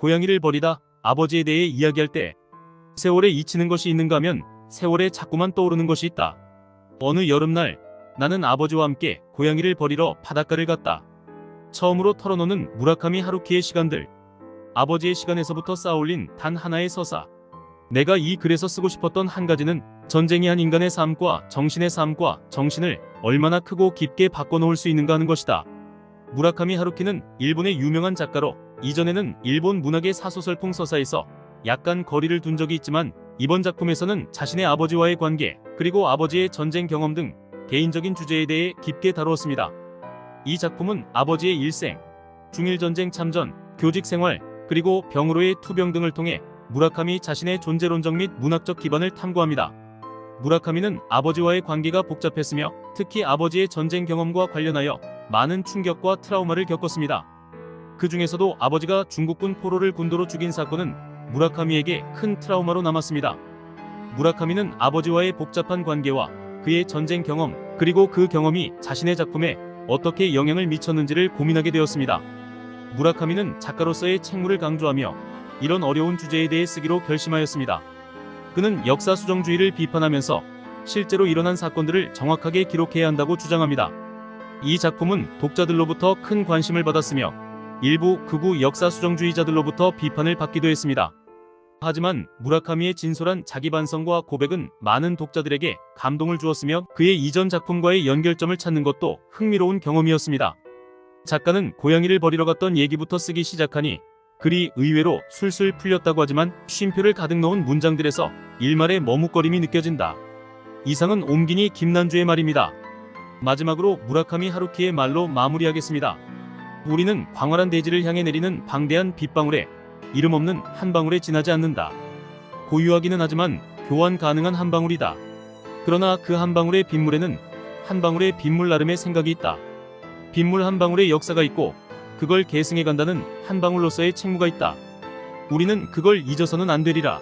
고양이를 버리다 아버지에 대해 이야기할 때 세월에 잊히는 것이 있는가 하면 세월에 자꾸만 떠오르는 것이 있다. 어느 여름날 나는 아버지와 함께 고양이를 버리러 바닷가를 갔다. 처음으로 털어놓는 무라카미 하루키의 시간들. 아버지의 시간에서부터 쌓아올린 단 하나의 서사. 내가 이 글에서 쓰고 싶었던 한 가지는 전쟁이 한 인간의 삶과 정신의 삶과 정신을 얼마나 크고 깊게 바꿔놓을 수 있는가 하는 것이다. 무라카미 하루키는 일본의 유명한 작가로 이전에는 일본 문학의 사소설풍 서사에서 약간 거리를 둔 적이 있지만 이번 작품에서는 자신의 아버지와의 관계 그리고 아버지의 전쟁 경험 등 개인적인 주제에 대해 깊게 다루었습니다. 이 작품은 아버지의 일생, 중일전쟁 참전, 교직 생활, 그리고 병으로의 투병 등을 통해 무라카미 자신의 존재론적 및 문학적 기반을 탐구합니다. 무라카미는 아버지와의 관계가 복잡했으며 특히 아버지의 전쟁 경험과 관련하여 많은 충격과 트라우마를 겪었습니다. 그 중에서도 아버지가 중국군 포로를 군도로 죽인 사건은 무라카미에게 큰 트라우마로 남았습니다. 무라카미는 아버지와의 복잡한 관계와 그의 전쟁 경험, 그리고 그 경험이 자신의 작품에 어떻게 영향을 미쳤는지를 고민하게 되었습니다. 무라카미는 작가로서의 책무를 강조하며 이런 어려운 주제에 대해 쓰기로 결심하였습니다. 그는 역사 수정주의를 비판하면서 실제로 일어난 사건들을 정확하게 기록해야 한다고 주장합니다. 이 작품은 독자들로부터 큰 관심을 받았으며 일부 극우 역사 수정주의자들로부터 비판을 받기도 했습니다. 하지만 무라카미의 진솔한 자기 반성과 고백은 많은 독자들에게 감동을 주었으며 그의 이전 작품과의 연결점을 찾는 것도 흥미로운 경험이었습니다. 작가는 고양이를 버리러 갔던 얘기부터 쓰기 시작하니 글이 의외로 술술 풀렸다고 하지만 쉼표를 가득 넣은 문장들에서 일말의 머뭇거림이 느껴진다. 이상은 옴기니 김난주의 말입니다. 마지막으로 무라카미 하루키의 말로 마무리하겠습니다. 우리는 광활한 대지를 향해 내리는 방대한 빗방울에 이름 없는 한 방울에 지나지 않는다. 고유하기는 하지만 교환 가능한 한 방울이다. 그러나 그 한 방울의 빗물에는 한 방울의 빗물 나름의 생각이 있다. 빗물 한 방울의 역사가 있고 그걸 계승해 간다는 한 방울로서의 책무가 있다. 우리는 그걸 잊어서는 안 되리라.